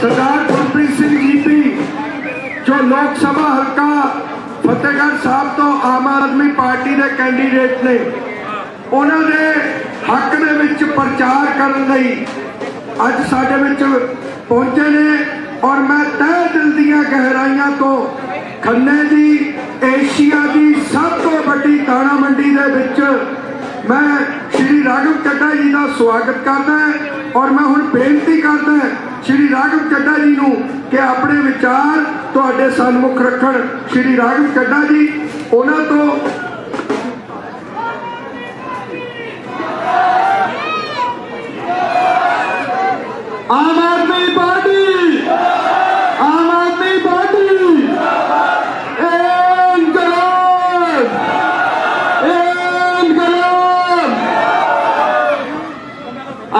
Sardar Gurpreet Singh ji GP ਜੋ ਲੋਕ ਸਭਾ ਹਲਕਾ ਫਤਿਹਗੜ੍ਹ ਸਾਹਿਬ ਤੋਂ ਆਮ ਆਦਮੀ ਪਾਰਟੀ ਦੇ ਕੈਂਡੀਡੇਟ ਨੇ, ਉਹਨਾਂ ਦੇ ਹੱਕ ਦੇ ਵਿੱਚ ਪ੍ਰਚਾਰ ਕਰਨ ਲਈ ਅੱਜ ਸਾਡੇ ਵਿੱਚ ਪਹੁੰਚੇ ਨੇ ਔਰ ਮੈਂ ਤਹਿ ਦਿਲ ਦੀਆਂ ਗਹਿਰਾਈਆਂ ਤੋਂ ਖੰਨੇ ਦੀ ਏਸ਼ੀਆ ਦੀ ਸਭ ਤੋਂ ਵੱਡੀ ਦਾਣਾ ਮੰਡੀ ਦੇ ਵਿੱਚ ਮੈਂ ਦਾ ਸਵਾਗਤ ਕਰਦਾ ਹਾਂ ਔਰ ਮੈਂ ਹੁਣ ਬੇਨਤੀ ਕਰਦਾ ਹਾਂ ਸ਼੍ਰੀ ਰਾਘਵ ਚੱਡਾ ਜੀ ਨੂੰ ਕਿ ਆਪਣੇ ਵਿਚਾਰ ਤੁਹਾਡੇ ਸਨਮੁਖ ਰੱਖਣ। ਸ਼੍ਰੀ ਰਾਘਵ ਚੱਡਾ ਜੀ, ਉਹਨਾਂ ਤੋਂ ਆਮ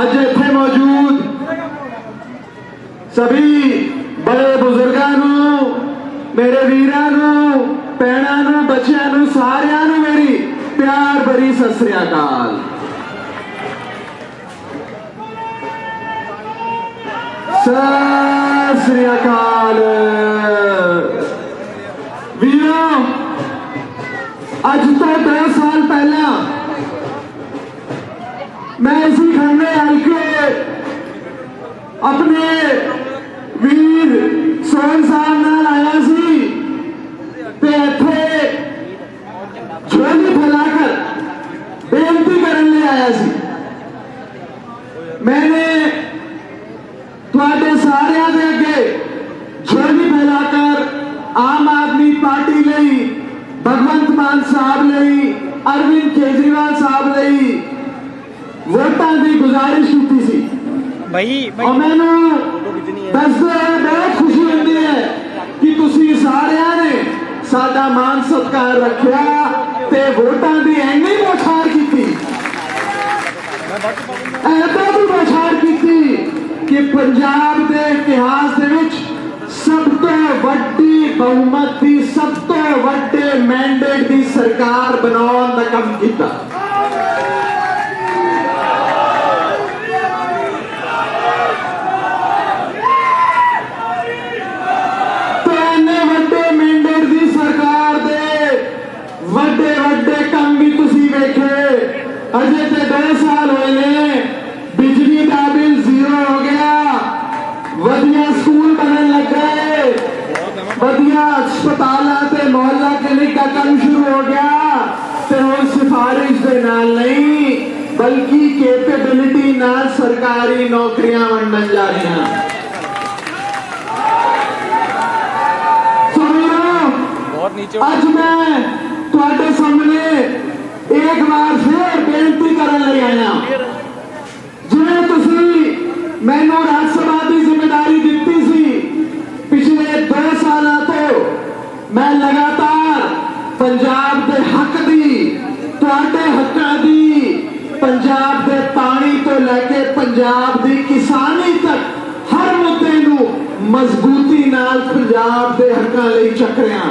ਅੱਜ ਇੱਥੇ ਮੌਜੂਦ ਸਭੀ ਬੜੇ ਬਜ਼ੁਰਗਾਂ ਨੂੰ, ਮੇਰੇ ਵੀਰਾਂ ਨੂੰ, ਭੈਣਾਂ ਨੂੰ, ਬੱਚਿਆਂ ਨੂੰ, ਸਾਰਿਆਂ ਨੂੰ ਮੇਰੀ ਪਿਆਰ ਭਰੀ ਸਤਿ ਸ੍ਰੀ ਅਕਾਲ। ਸਤਿ ਸ੍ਰੀ ਅਕਾਲ। ਵੀਰੋ, ਅੱਜ ਤੋਂ 10 ਸਾਲ ਪਹਿਲਾਂ ਮੈਂ ਇਸੇ ਖੰਨੇ ਹਲਕੇ ਆਪਣੇ ਵੀਰ ਸੋਹਣ ਸਾਹਿਬ ਨਾਲ ਆਇਆ ਸੀ ਤੇ ਇੱਥੇ ਝੋਲੀ ਫੈਲਾ ਕਰ ਬੇਨਤੀ ਕਰਨ ਲਈ ਆਇਆ ਸੀ ਮੈਨੇ ਤੁਹਾਡੇ ਸਾਰਿਆਂ ਦੇ ਅੱਗੇ ਝੋਲੀ ਫੈਲਾ ਕਰ ਆਮ ਆਦਮੀ ਪਾਰਟੀ ਲਈ ਭਗਵੰਤ ਮਾਨ ਸਾਹਿਬ ਲਈ ਅਰਵਿੰਦ ਕੇਜਰੀਵਾਲ ਸਾਹਿਬ ਲਈ ਵੋਟਾਂ ਦੀ ਗੁਜ਼ਾਰਿਸ਼ ਕੀਤੀ ਸੀ। ਭਾਈ ਔਰ ਮੈਨੂੰ ਦੱਸਦੇ ਬਹੁਤ ਖੁਸ਼ੀ ਹੁੰਦੀ ਹੈ ਕਿ ਤੁਸੀਂ ਸਾਰਿਆਂ ਨੇ ਸਾਡਾ ਮਾਨ ਸਤਿਕਾਰ ਰੱਖਿਆ ਤੇ ਵੋਟਾਂ ਦੀ ਇੰਨੀ ਬੋਛਾਰ ਕੀਤੀ। ਐਦਾਂ ਦੀ ਬੋਛਾਰ ਕੀਤੀ ਕਿ ਪੰਜਾਬ ਦੇ ਇਤਿਹਾਸ ਦੇ ਵਿੱਚ ਸਭ ਤੋਂ ਵੱਡੀ ਬਹੁਮਤ ਦੀ ਸਭ ਤੋਂ ਵੱਡੇ ਮੈਂਡੇਟ ਦੀ ਸਰਕਾਰ ਬਣਾਉਣ ਦਾ ਕੰਮ ਕੀਤਾ। अजय से बे साल होए बिजली का बिल ज़ीरो हो गया। वधिया स्कूल बनने लग गए। वधिया अस्पताल से मोहल्ला क्लिनिक का काम शुरू हो गया। ते हुन सिफारिश दे नाल नहीं बल्कि कैपेबिलिटी नाल सरकारी नौकरियाँ वंडन जा रही हैं। अज मैं सामने एक बार फिर ਮੈਂ ਲਗਾਤਾਰ ਪੰਜਾਬ ਦੇ ਹੱਕ ਦੀ, ਤੁਹਾਡੇ ਹੱਕਾਂ ਦੀ, ਪੰਜਾਬ ਦੇ ਪਾਣੀ ਤੋਂ ਲੈ ਕੇ ਪੰਜਾਬ ਦੀ ਕਿਸਾਨੀ ਤੱਕ ਹਰ ਮੁੱਦੇ ਨੂੰ ਮਜ਼ਬੂਤੀ ਨਾਲ ਪੰਜਾਬ ਦੇ ਹੱਕਾਂ ਲਈ ਚੱਕ ਰਿਹਾ।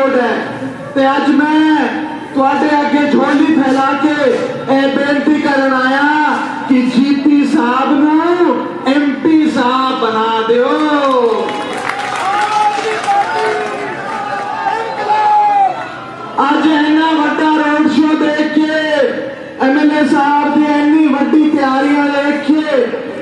ਲੋੜ ਹੈ ਤੇ ਅੱਜ ਮੈਂ ਤੁਹਾਡੇ ਅੱਗੇ ਝੋਲੀ ਫੈਲਾ ਕੇ ਇਹ ਬੇਨਤੀ ਕਰਨ ਆਇਆ ਕਿ ਜੀਪੀ ਸਾਹਿਬ ਨੂੰ ਐਮਪੀ ਸਾਹਿਬ ਬਣਾ ਦਿਓ ਅੱਜ ਇੰਨਾ ਵੱਡਾ ਰੋਡ ਸ਼ੋ ਦੇਖ ਕੇ ਐਮਐਲਏ ਸਾਹਿਬ ਦੀ